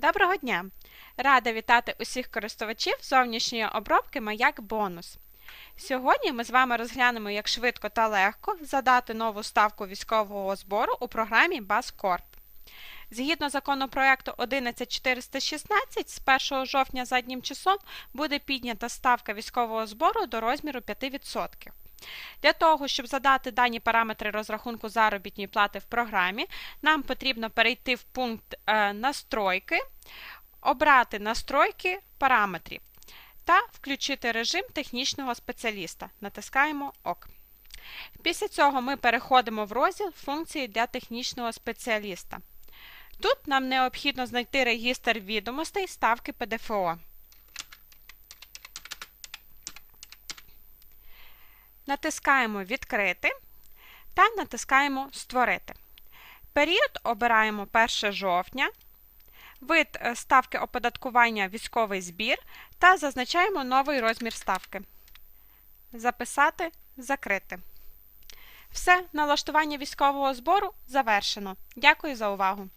Доброго дня! Рада вітати усіх користувачів зовнішньої обробки Маяк Бонус. Сьогодні ми з вами розглянемо, як швидко та легко задати нову ставку військового збору у програмі BassCorp. Згідно законопроекту 11416, з 1 жовтня заднім часом буде піднята ставка військового збору до розміру 5%. Для того, щоб задати дані параметри розрахунку заробітної плати в програмі, нам потрібно перейти в пункт е, Настройки, обрати Настройки параметрів та включити режим технічного спеціаліста. Натискаємо ОК. Після цього ми переходимо в розділ функції для технічного спеціаліста. Тут нам необхідно знайти регістр відомостей ставки ПДФО. Натискаємо Відкрити та натискаємо Створити. Період обираємо 1 жовтня, вид е, ставки оподаткування військовий збір та зазначаємо новий розмір ставки. Записати, закрити. Все, налаштування військового збору завершено. Дякую за увагу!